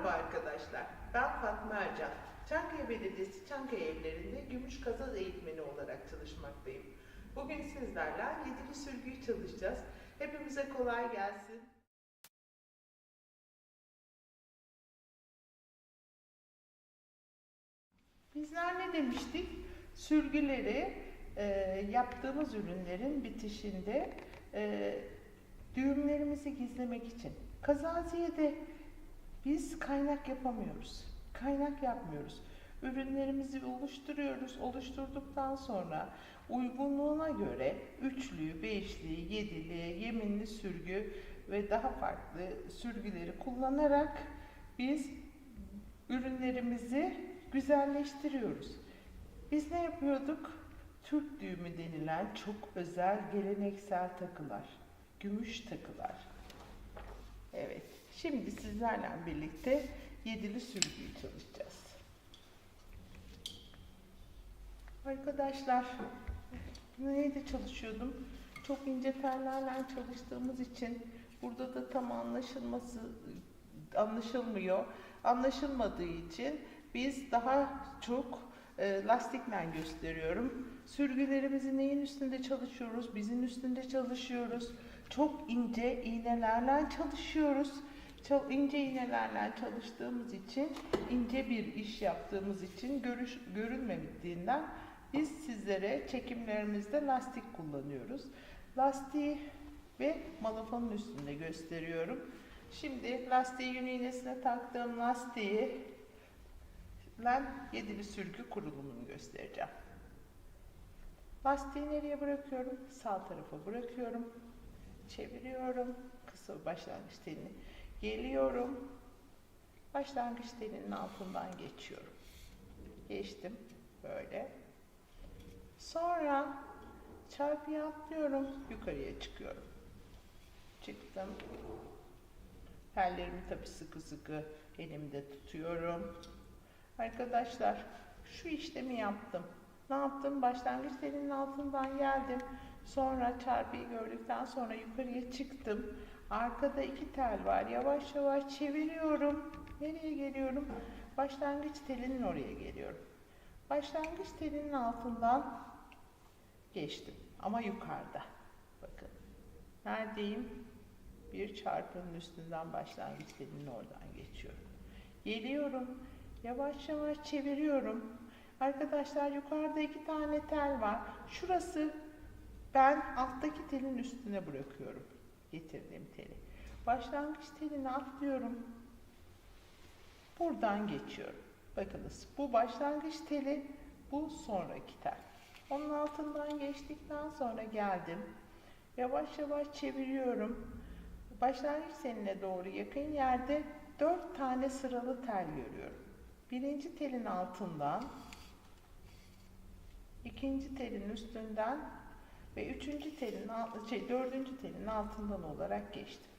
Merhaba arkadaşlar, ben Fatma Ercan. Çankaya Belediyesi Çankaya Evlerinde gümüş kazaz eğitmeni olarak çalışmaktayım. Bugün sizlerle yedili sürgüyü çalışacağız. Hepimize kolay gelsin. Bizler ne demiştik? Sürgüleri e, yaptığımız ürünlerin bitişinde e, düğümlerimizi gizlemek için. Kazaziyede biz kaynak yapamıyoruz. Kaynak yapmıyoruz. Ürünlerimizi oluşturuyoruz. Oluşturduktan sonra uygunluğuna göre üçlü, beşli, yedili, yeminli sürgü ve daha farklı sürgüleri kullanarak biz ürünlerimizi güzelleştiriyoruz. Biz ne yapıyorduk? Türk düğümü denilen çok özel geleneksel takılar, gümüş takılar. Evet, şimdi sizlerle birlikte yedili sürgüyü çalışacağız. Arkadaşlar, neyde çalışıyordum? Çok ince tellerle çalıştığımız için burada da tam anlaşılması anlaşılmıyor. Anlaşılmadığı için biz daha çok e, lastikle gösteriyorum. Sürgülerimizi neyin üstünde çalışıyoruz? Bizim üstünde çalışıyoruz. Çok ince iğnelerle çalışıyoruz. İnce iğnelerle çalıştığımız için, ince bir iş yaptığımız için görüş, görünmediğinden biz sizlere çekimlerimizde lastik kullanıyoruz. Lastiği ve malafanın üstünde gösteriyorum. Şimdi lastiği yün iğnesine taktığım lastiği ben yedili sürgü kurulumunu göstereceğim. Lastiği nereye bırakıyorum? Sağ tarafa bırakıyorum. Çeviriyorum. Kısa başlangıç telini. Geliyorum. Başlangıç telinin altından geçiyorum. Geçtim. Böyle. Sonra çarpıya atlıyorum. Yukarıya çıkıyorum. Çıktım. Tellerimi tabii sıkı sıkı elimde tutuyorum. Arkadaşlar şu işlemi yaptım. Ne yaptım? Başlangıç telinin altından geldim. Sonra çarpıyı gördükten sonra yukarıya çıktım. Arkada iki tel var. Yavaş yavaş çeviriyorum. Nereye geliyorum? Başlangıç telinin oraya geliyorum. Başlangıç telinin altından geçtim. Ama yukarıda. Bakın. Neredeyim? Bir çarpının üstünden başlangıç telinin oradan geçiyorum. Geliyorum. Yavaş yavaş çeviriyorum. Arkadaşlar yukarıda iki tane tel var. Şurası ben alttaki telin üstüne bırakıyorum. Getirdiğim teli. Başlangıç telini atlıyorum. Buradan geçiyorum. Bakınız bu başlangıç teli, bu sonraki tel. Onun altından geçtikten sonra geldim. Yavaş yavaş çeviriyorum. Başlangıç teline doğru yakın yerde dört tane sıralı tel görüyorum. Birinci telin altından, ikinci telin üstünden ve üçüncü telin, şey, dördüncü telin altından olarak geçtim.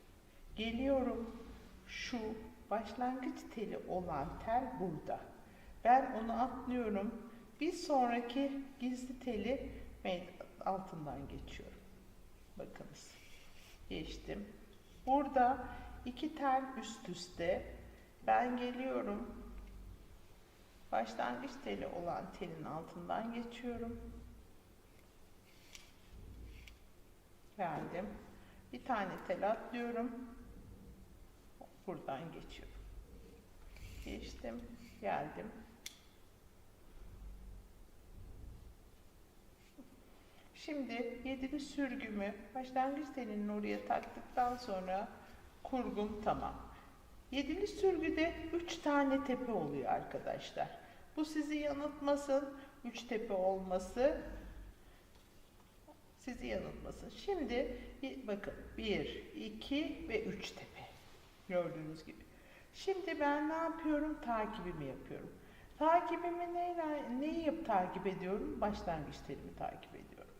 Geliyorum, şu başlangıç teli olan tel burada. Ben onu atlıyorum. Bir sonraki gizli teli altından geçiyorum. Bakınız. Geçtim. Burada iki tel üst üste. Ben geliyorum. Başlangıç teli olan telin altından geçiyorum. Geldim. Bir tane tel atlıyorum. Buradan geçiyorum. Geçtim. Geldim. Şimdi yedili sürgümü başlangıç telinin oraya taktıktan sonra kurgum tamam. Yedili sürgüde üç tane tepe oluyor arkadaşlar. Bu sizi yanıltmasın. Üç tepe olması sizi yanıltmasın. Şimdi bakın bir, iki ve üç tepe. Gördüğünüz gibi. Şimdi ben ne yapıyorum? Takibimi yapıyorum. Takibimi neyle, neyi yap takip ediyorum? Başlangıç telimi takip ediyorum.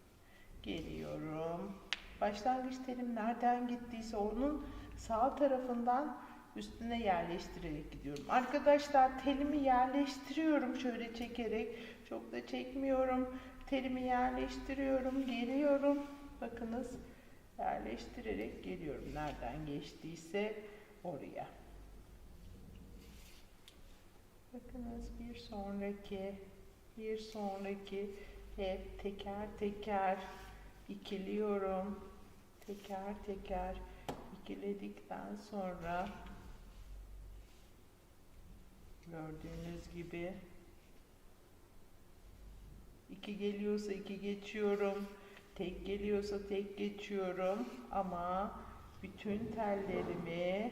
Geliyorum. Başlangıç telim nereden gittiyse onun sağ tarafından üstüne yerleştirerek gidiyorum. Arkadaşlar telimi yerleştiriyorum şöyle çekerek. Çok da çekmiyorum. Telimi yerleştiriyorum. Geliyorum. Bakınız yerleştirerek geliyorum. Nereden geçtiyse oraya. Bakınız bir sonraki, bir sonraki hep teker teker ikiliyorum. Teker teker ikiledikten sonra gördüğünüz gibi iki geliyorsa iki geçiyorum. Tek geliyorsa tek geçiyorum ama bütün tellerimi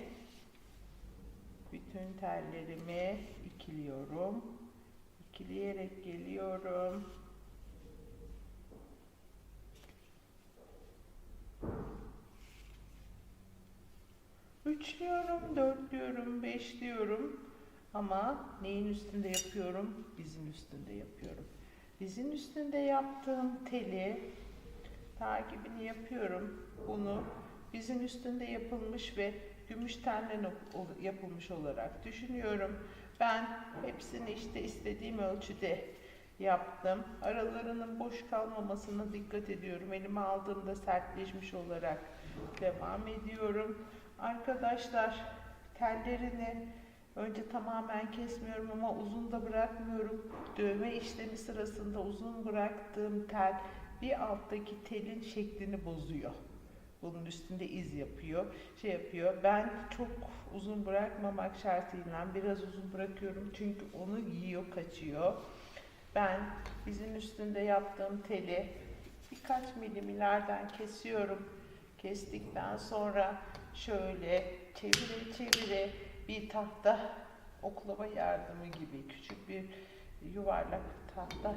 bütün tellerimi ikiliyorum. İkileyerek geliyorum. Üçlüyorum, dörtlüyorum, beşliyorum. Ama neyin üstünde yapıyorum? Bizin üstünde yapıyorum. Bizin üstünde yaptığım teli takibini yapıyorum. Bunu bizin üstünde yapılmış ve gümüş tenle ol- yapılmış olarak düşünüyorum. Ben hepsini işte istediğim ölçüde yaptım. Aralarının boş kalmamasına dikkat ediyorum. Elime aldığımda sertleşmiş olarak devam ediyorum. Arkadaşlar tellerini önce tamamen kesmiyorum ama uzun da bırakmıyorum. Dövme işlemi sırasında uzun bıraktığım tel bir alttaki telin şeklini bozuyor. Bunun üstünde iz yapıyor, şey yapıyor. Ben çok uzun bırakmamak şartıyla biraz uzun bırakıyorum çünkü onu yiyor, kaçıyor. Ben bizim üstünde yaptığım teli birkaç milim ileriden kesiyorum. Kestikten sonra şöyle çevire çevire bir tahta oklava yardımı gibi küçük bir yuvarlak tahta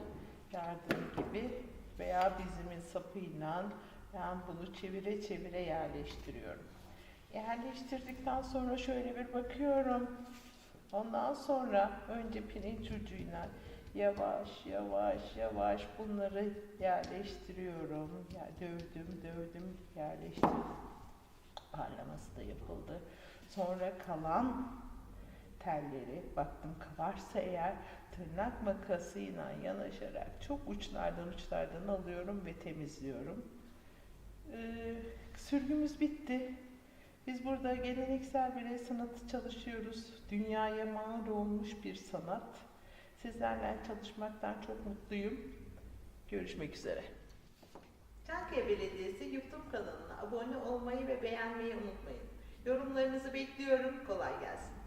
yardımı gibi veya bizimin sapıyla ben bunu çevire çevire yerleştiriyorum. Yerleştirdikten sonra şöyle bir bakıyorum. Ondan sonra önce pirinç ucuyla yavaş yavaş yavaş bunları yerleştiriyorum. Ya dövdüm dövdüm yerleştirdim. Parlaması da yapıldı. Sonra kalan telleri baktım varsa eğer tırnak makasıyla yanaşarak çok uçlardan uçlardan alıyorum ve temizliyorum. Ee, sürgümüz bitti. Biz burada geleneksel bir sanatı çalışıyoruz. Dünyaya mal olmuş bir sanat. Sizlerle çalışmaktan çok mutluyum. Görüşmek üzere. Çankaya Belediyesi YouTube kanalına abone olmayı ve beğenmeyi unutmayın. Yorumlarınızı bekliyorum. Kolay gelsin.